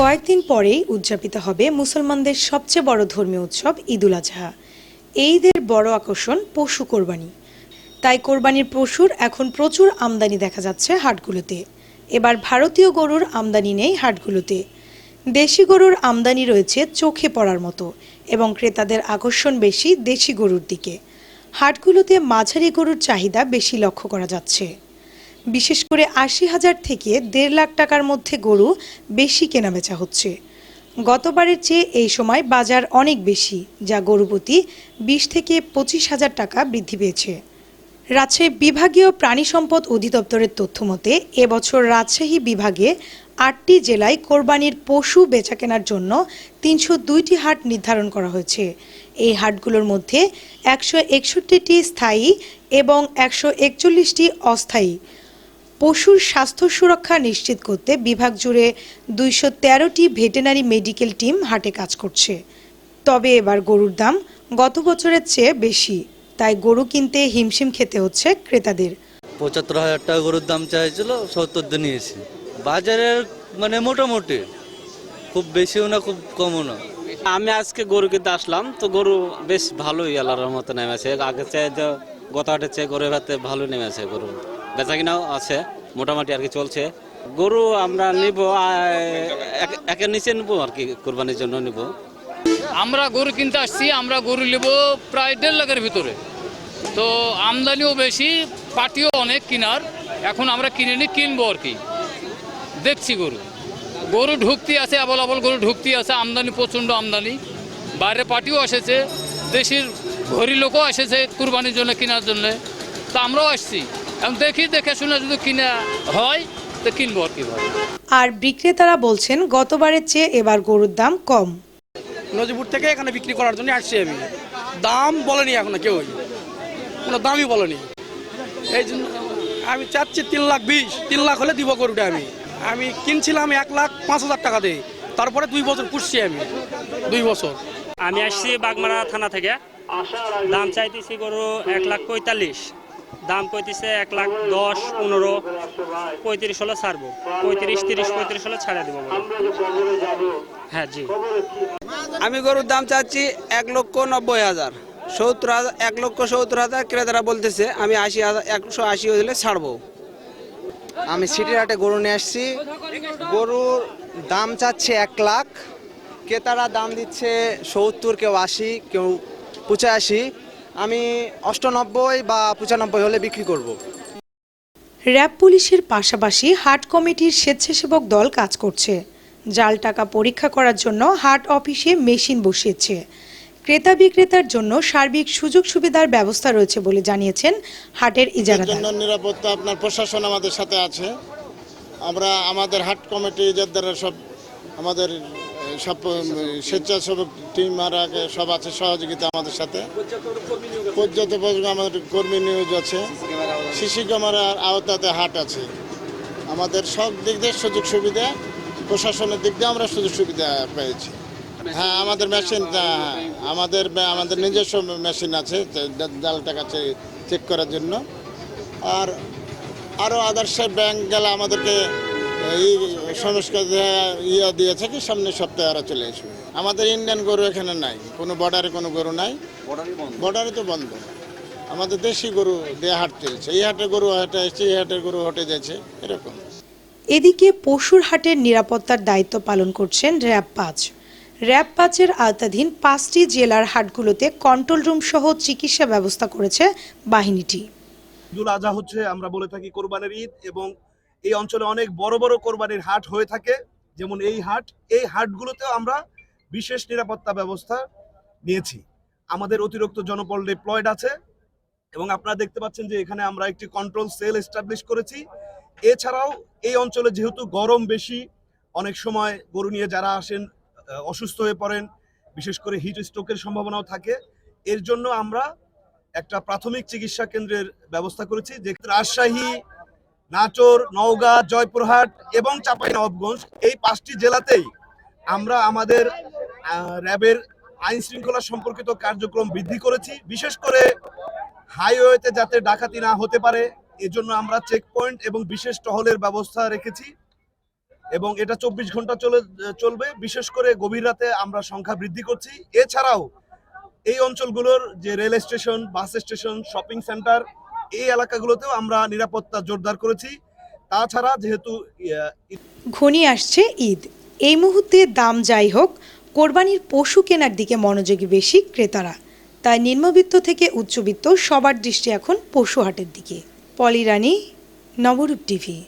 কয়েকদিন পরেই উদযাপিত হবে মুসলমানদের সবচেয়ে বড় ধর্মীয় উৎসব ঈদুল আজহা। এই ঈদের বড় আকর্ষণ পশু কোরবানি। তাই কোরবানির পশুর এখন প্রচুর আমদানি দেখা যাচ্ছে হাটগুলোতে। এবার ভারতীয় গরুর আমদানি নেই হাটগুলোতে। দেশি গরুর আমদানি রয়েছে চোখে পড়ার মতো এবং ক্রেতাদের আকর্ষণ বেশি দেশি গরুর দিকে। হাটগুলোতে মাঝারি গরুর চাহিদা বেশি লক্ষ্য করা যাচ্ছে। বিশেষ করে আশি হাজার থেকে দেড় লাখ টাকার মধ্যে গরু বেশি কেনাবেচা হচ্ছে। গতবারের চেয়ে এই সময় বাজার অনেক বেশি, যা গরুপতি বিশ থেকে পঁচিশ হাজার টাকা বৃদ্ধি পেয়েছে। রাজশাহী বিভাগীয় প্রাণী সম্পদ অধিদপ্তরের তথ্য মতে, এবছর রাজশাহী বিভাগে আটটি জেলায় কোরবানির পশু বেচাকেনার জন্য তিনশো দুইটি হাট নির্ধারণ করা হয়েছে। এই হাটগুলোর মধ্যে একশো একষট্টিটি স্থায়ী এবং একশো একচল্লিশটি অস্থায়ী। পশুর স্বাস্থ্য সুরক্ষা নিশ্চিত করতে বিভাগ জুড়ে দুইশো তেরোটি ভেটেনারি মেডিকেল টিম হাটে কাজ করছে। তবে এবার গরুর দাম গত বছরের চেয়ে বেশি। তাই গরু কিনতে হিমশিম খেতে হচ্ছে ক্রেতাদের। পঁচাত্তর হাজার টাকা গরুর দাম চাইছিল সত্তর দিয়ে নিয়েছি। বাজারের মানে মোটামুটি। খুব বেশিও না খুব কমও না। আমি আজকে গরু কিনতে আসলাম তো গরু বেশ ভালোই আল্লাহর মতো নেমেছে। আগে চেয়ে যে গত হাটের চেয়ে গরুর হাতে ভালো নেমেছে গরু। বেচা কিনাও আছে, মোটামুটি আর কি চলছে। গরু আমরা নিব একের নিচে নিব আর কি, কোরবানির জন্য নিব। আমরা গরু কিনতে আসছি, আমরা গরু নিব প্রায় দেড় লাখের ভিতরে। তো আমদানিও বেশি, পাটিও অনেক কিনার, এখন আমরা কিনে নি, কিনবো আর কি। দেখছি গরু। গরু ঢুকতি আছে আবল আবল গরু ঢুকতি আছে, আমদানি, প্রচণ্ড আমদানি। বাইরে পাটিও এসেছে, দেশের ঘড়ি লোকও এসেছে কুরবানির জন্য, কেনার জন্য। তো আমরাও আসছি। এখন দেখি দেখে শুনে যদি কিনা হয় তো কিনবো আর কি ভাই আর বিক্রেতারা বলছেন গতবারের চেয়ে এবার গরুর দাম কম। নজিপুর থেকে এখানে বিক্রি করার জন্য আসছি আমি। দাম বলেনি এখনও কেউই। কোনো দামই বলেনি। এই জন্য আমি চাচ্ছি তিন লাখ বিশ তিন লাখ হলে দিব গরুটা আমি। আমি কিনছিলাম এক লাখ পাঁচ হাজার টাকা দিয়ে। তারপরে দুই বছর পুষছি আমি। দুই বছর। আমি আসছি বাগমারা থানা থেকে। দাম চাইতেছি গরু এক লাখ পঁয়তাল্লিশ। দাম কইতেছে এক লাখ দশ, পনেরো, পঁয়ত্রিশ হলে ছাড়বো। পঁয়ত্রিশ, তিরিশ, পঁয়ত্রিশ হলে ছাড়া দেবো হ্যাঁ জি। আমি গরুর দাম চাচ্ছি এক লক্ষ নব্বই হাজার। সত্তর হাজার, এক লক্ষ সত্তর হাজার ক্রেতারা বলতেছে, আমি আশি হাজার, একশো আশি হলে ছাড়বো। আমি সিটির হাটে গরু নিয়ে আসছি। গরুর দাম চাচ্ছে এক লাখ। ক্রেতারা দাম দিচ্ছে সত্তর, কেউ আশি, কেউ পঁচাশি আমি অষ্টানব্বই বা পঁচানব্বই হলে বিক্রি করব। র্যাব পুলিশের পাশাপাশি হাট কমিটির স্বেচ্ছাসেবক দল কাজ করছে। জাল টাকা পরীক্ষা করার জন্য হাট অফিসে মেশিন বসিয়েছে। ক্রেতা বিক্রেতার জন্য সার্বিক সুযোগ সুবিধার ব্যবস্থা রয়েছে বলে জানিয়েছেন হাটের ইজারাদার। জন্য নিরাপত্তা আপনার প্রশাসন আমাদের সাথে আছে। আমরা আমাদের হাট কমিটি যাদের সব আমাদের সব স্বেচ্ছাসেবক টিম আর সব আছে, সহযোগিতা আমাদের সাথে। পর্যটক আমাদের কর্মী নিয়োগ আছে। সিসি ক্যামেরার আওতাতে হাট আছে। আমাদের সব দিক দিয়ে সুযোগ সুবিধা, প্রশাসনের দিক দিয়ে আমরা সুযোগ সুবিধা পেয়েছি। হ্যাঁ আমাদের মেশিন আমাদের আমাদের নিজস্ব মেশিন আছে জাল টাকা চেক করার জন্য। আর আরও আদার্স ব্যাংক গেলে আমাদেরকে এই সংস্কার ইয়ে দিয়েছে কি সামনে সপ্তাহে আরও চলে আসবে। আমাদের ইন্ডিয়ান গরু এখানে নাই কোনো বর্ডারে কোনো গরু নাই। বর্ডারে তো বন্ধ। আমাদের দেশি গরু দিয়ে হাট চলছে। এই হাটে গরু হাটে আসছে এই হাটের গরু হটে যাচ্ছে এরকম। এদিকে পশুর হাটের নিরাপত্তার দায়িত্ব পালন করছেন র্যাব পাঁচ। র্যাব পাঁচের আওতাধীন পাঁচটি জেলার হাটগুলোতে কন্ট্রোল রুম সহ চিকিৎসা ব্যবস্থা করেছে বাহিনীটি। ঈদুল আজহা হচ্ছে আমরা বলে থাকি কোরবানির ঈদ এবং এই অঞ্চলে অনেক বড় বড় কোরবানির হাট হয়ে থাকে। যেমন এই হাট, এই হাটগুলোতেও আমরা বিশেষ নিরাপত্তা ব্যবস্থা নিয়েছি। আমাদের অতিরিক্ত জনবল ডিপ্লয়েড আছে এবং আপনারা দেখতে পাচ্ছেন যে এখানে আমরা একটি কন্ট্রোল সেল এস্টাবলিশ করেছি। এছাড়াও এই অঞ্চলে যেহেতু গরম বেশি, অনেক সময় গরু নিয়ে যারা আসেন অসুস্থ হয়ে পড়েন, বিশেষ করে হিট স্ট্রোকের সম্ভাবনাও থাকে। এর জন্য আমরা একটা প্রাথমিক চিকিৎসা কেন্দ্রের ব্যবস্থা করেছি যে রাজশাহী নাচর নওগাঁ, জয়পুরহাট এবং চাঁপাইনবাবগঞ্জ এই পাঁচটি জেলাতেই আমরা আমাদের র্যাবের আইন শৃঙ্খলা সম্পর্কিত কার্যক্রম বৃদ্ধি করেছি। বিশেষ করে হাইওয়েতে যাতে ডাকাতি না হতে পারে, এজন্য আমরা চেক পয়েন্ট এবং বিশেষ টহলের ব্যবস্থা রেখেছি এবং এটা চব্বিশ ঘণ্টা চলে, চলবে। বিশেষ করে গভীর রাতে আমরা সংখ্যা বৃদ্ধি করছি। এছাড়াও এই অঞ্চলগুলোর যে rail station, bus station, shopping centre এই এলাকাগুলোতেও আমরা নিরাপত্তা জোরদার করেছি। তাছাড়া যেহেতু ঘনিয়ে আসছে ঈদ। এই মুহূর্তে দাম যাই হোক, কোরবানির পশু কেনার দিকে মনোযোগী বেশি ক্রেতারা। তাই নিম্নবিত্ত থেকে উচ্চবিত্ত সবার দৃষ্টি এখন পশু হাটের দিকে। পলি রানী, নবরূপ টিভি।